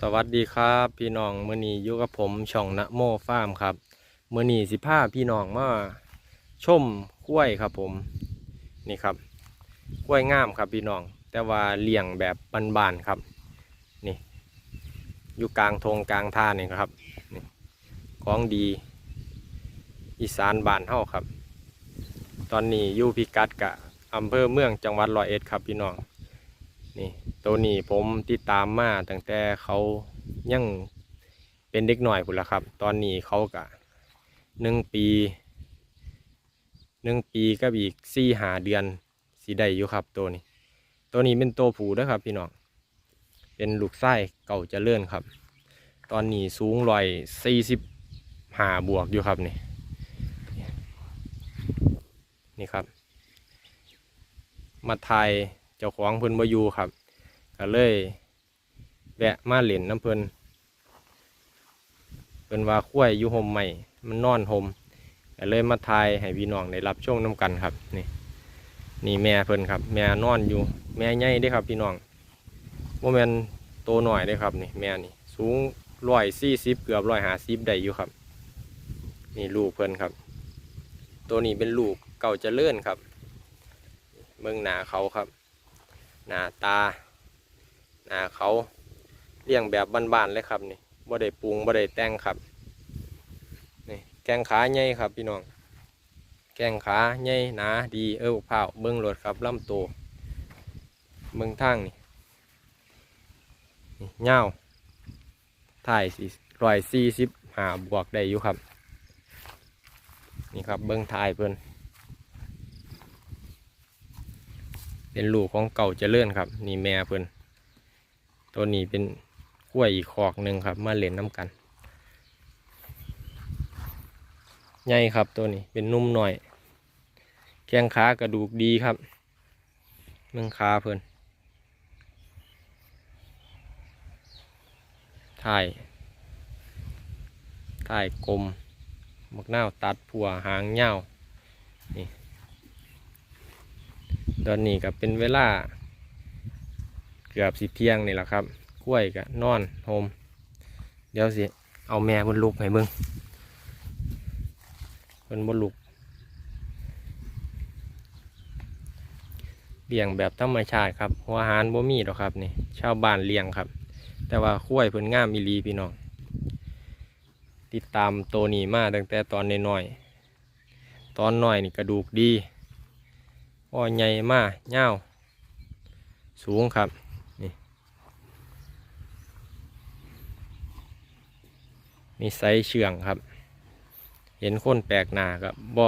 สวัสดีครับพี่น้องมื้อนี้อยู่กับผมช่องนะโมฟาร์มครับมื้อนี้สิพาพี่น้องมาชมกล้วยครับผมนี่ครับกล้วยงามครับพี่น้อง แต่ว่าเลี้ยงแบบบานๆครับนี่อยู่กลางทงกลางท่านี่ครับนี่ของดีอีสานบานเฮาครับ ตอนนี้อยู่พิกัดกะอำเภอเมืองจังหวัดร้อยเอ็ดครับพี่น้องนี่ ตัวนี้ผมติดตามมาตั้งแต่เขายังเป็นเด็กหน่อยพุ่นละครับ ตอนนี้เขากะหนึ่งปีหนึ่งปีกับอีกสี่หาเดือนสีได้อยู่ครับตัวนี้ ตัวนี้เป็นตัวผูนะครับ พี่น้องเป็นลูกไส้เก่าจะเลื่อนครับ ตอนนี้สูงรอยสี่สิบหาบวกอยู่ครับนี่นี่ครับ มาไทยเจ้าของเพิ่นบ่อยู่ครับ ก็เลยแวะมาเล่นน้ำเพลินเพิ่นว่าคุ้ยอยู่ห่มใหม่มันนอนห่มก็เลยมาทายให้พี่น้องได้รับชมน้ำกันครับนี่นี่แม่เพิ่นครับ แม่นอนอยู่ แม่ใหญ่ด้ครับพี่น้องว่าแม่นโตหน่อยด้ครับนี่แม่นี่สูงร้อยสี่สิบเกือบร้อยหาสิบได้อยู่ครับ นี่ลูกเพิ่นครับ ตัวนี้เป็นลูกเก่าจะเจริญครับเมืองหนาเขาครับ หนาตา นาเขาเลี้ยงแบบบ้านๆเลยครับนี่บ่ได้ปรุงบ่ได้แต่งครับนี่แกงขาใหญ่ครับพี่น้อง แกงขาใหญ่หนาดีเออเผาเบิ้งรถครับลำโตวเบิ้งทางนี่เงาถ่ายสี่ร้อยสี่สิบหาบวกได้อยู่ครับ นี่ครับเบิ้งถ่ายเพิ่นเป็นลูกของเก่าเจริญครับ นี่แม่เพิ่น ตัวนี้เป็นขั้วยอีกขอกหนึ่งครับ มาเล่นน้ำกันใหญ่ครับตัวนี้เป็นนุ่มหน่อย แข้งขากระดูกดีครับเมืองขาเพิ่นถ่ายถ่ายกลมมักนาวตัดผัวหางเงาวตอนนี้ก็เป็นเวลา กือบสิเที่ยงนี่แหละครับกล้วยก็นอนโฮมเดี๋ยวสิ เอาแม่บนลุกให้เบิ่งเพิ่นบนลุกเลี้ยงแบบธรรมชาติครับ หัวหารบ่มีดอกครับนี่ชาวบ้านเลี้ยงครับ แต่ว่ากล้วยเพิ่นง่ามอีลีพี่น้องติดตามตัวนี้มาตั้งแต่ตอนน้อยๆตอนน้อยนี่กระดูกดีพ่อใหญ่มากเงาสูงครับ นี่ มีไซส์เชื่องครับ เห็นคนแปลกหน้ากับบ่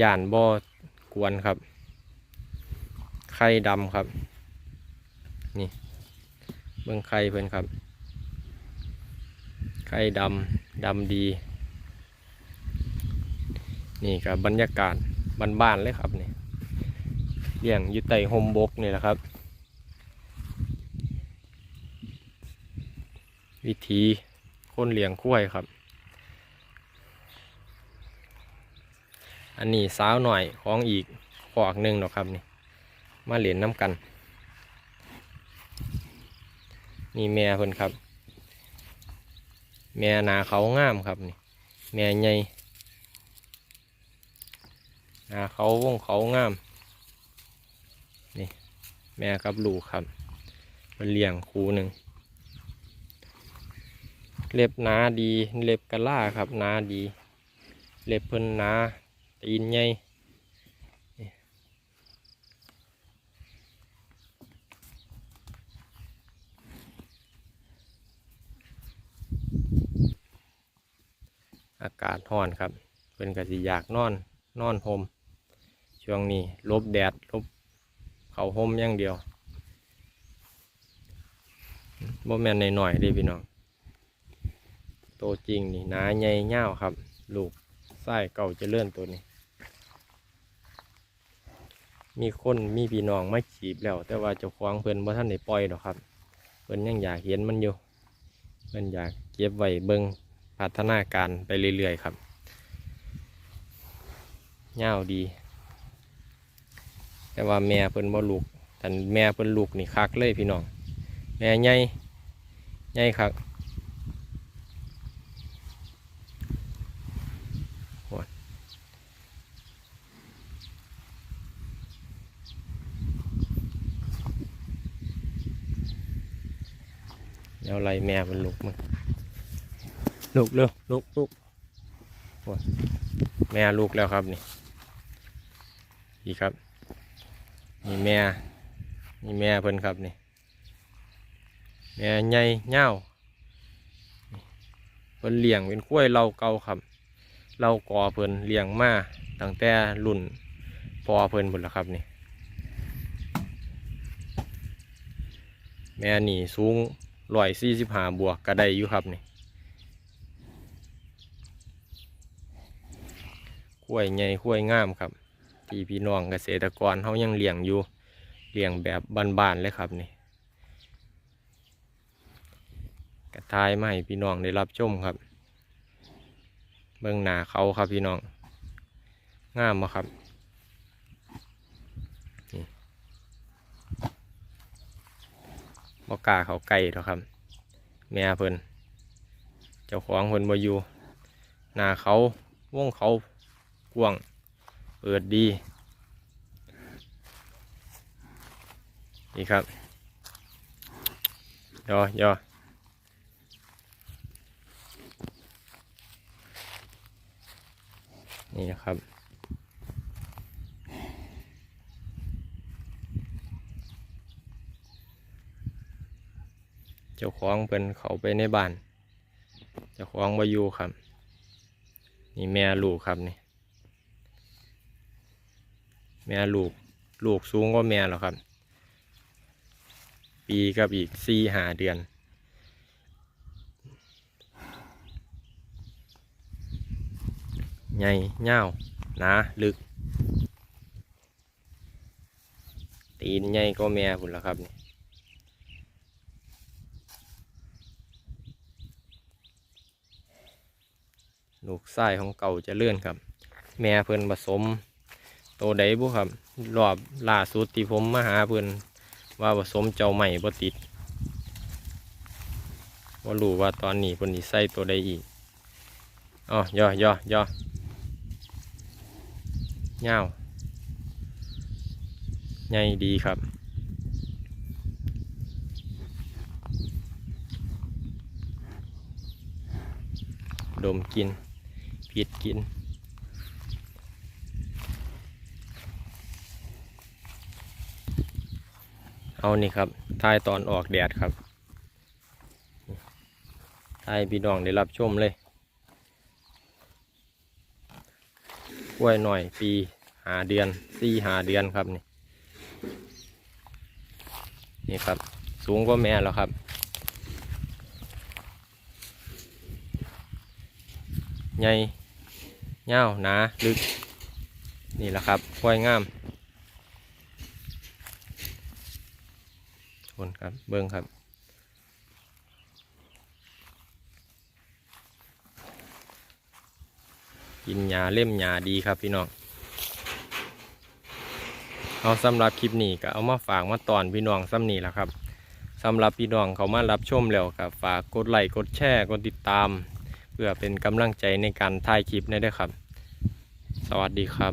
ย่านบ่กวนครับ ไข่ดำครับ นี่ เบิ่งไข่เพิ่อนครับ ไข่ดำดำดี นี่กับบรรยากาศบ้านๆเลยครับนี่เลี้ยงอยู่ใต้ห่มบกนี่แหละครับ วิธี คนเลี้ยงคุ้ยครับ อันนี้สาวหน่อยของอีกขอกหนึ่งหรอกครับนี่ มาเหรียญน้ำกัน นี่แม่เพิ่นครับ แม่นาเขางามครับนี่ แม่ใหญ่นาเขาวงเขางาม นี่ แม่กับลูกครับเป็นเลี้ยงคูหนึ่ง เล็บหนาดีเล็บกะล่าครับหนาดี เล็บเพิ่นหนาตีนใหญ่อากาศร้อนครับเป็นกะสิอยากนอนนอนห่มช่วงนี้ลบแดดลบเขาห่มอย่างเดียวบ่แม่นหน่อยๆเด้พี่น้อง โตจริงนี่หนาใหญ่เง่าครับ ลูกไส้เก่าจะเลื่อนตัวนี้ มีคนมีพี่น้องมาจีบแล้ว แต่ว่าเจ้าของเพิ่อนบ่ท่านได้ปล่อยดอกครับ เพิ่อนยังอยากเห็นมันอยู่ เพิ่อนอยากเก็บไว้เบิ่งพัฒนาการไปเรื่อยๆครับเงาดี แต่ว่าแม่เพิ่อนบ่ลูกแต่แม่เพิ่อนลูกนี่คักเลยพี่น้อง แม่ใหญ่ใหญ่ครั เดี๋ยวไล่แม่มันลุกมึงลุกเร็วลุกลุกโอ้ยแม่ลุกแล้วครับนี่ดีครับนี่แม่นี่แม่เพิ่นครับนี่แม่ใหญ่เง่าวเพิ่นเลี้ยงเป็นกล้วยเราเก่าครับเราก่อเพิ่นเลี้ยงมาตั้งแต่รุ่นพอเพิ่นพุ่นละครับนี่แม่นี่สูง ร้อยสี่สิบห้าบวกก็ได้อยู่ครับนี่กล้วยใหญ่กล้วยงามครับที่พี่น้องเกษตรกรเขายังเลี้ยงอยู่เลี้ยงแบบบ้านๆเลยครับนี่กระทายมาให้พี่น้องได้รับชมครับ เบื้องหน้าเขาครับพี่น้องงามมาครับนี่ บอกล้าเขาไก่เถอครับ แม่เพิ่นเจ้าของเพิ่นบ่อยู่หน้าเขาวงเขากว้างเปิดดีนี่ครับยอยอนี่นะครับ เจ้าของเป็นเขาไปในบ้าน เจ้าของมาอยู่ครับ นี่แม่ลูกครับนี่แม่ลูกลูกสูงกว่าแม่แล้วครับ ปีกับอีกสี่หาเดือน ใหญ่เง่าหนาลึก ตีนใหญ่ก็แม่พุ่นละครับนี่ ลูกไส้ของเก่าจะเลื่อนครับ แม่เพิ่นผสมโตใดบุครับ รอบล่าสุดที่ผมมาหาเพิ่นว่าผสมเจ้าใหม่บ่ติดว่ารู้ว่าตอนนี้เพิ่นสิใส่ตัวใดอีกอ๋อย่อย่อย่อเงาใหญ่ดีครับดมกิน ผิดกิน เอานี่ครับทายตอนออกแดดครับทายพี่น้องได้รับชมเลยกล้วยหน่อยปีหาเดือนสี่หาเดือนครับนี่นี่ครับ สูงกว่าแม่แล้วครับใหญ่ เง่าหนาลึก นี่แหละครับกล้วยงามคนครับ เบิ้งครับ กินหญ้าเล่มหญ้าดีครับพี่น้องเอาสำหรับคลิปนี้ก็เอามาฝากมาตอนพี่น้องซ้ำนี้แหละครับสำหรับพี่น้องเขามารับชมแล้วก็ฝากกดไลค์กดแชร์กดติดตาม เพื่อเป็นกำลังใจในการถ่ายคลิปนี้ด้วยครับ สวัสดีครับ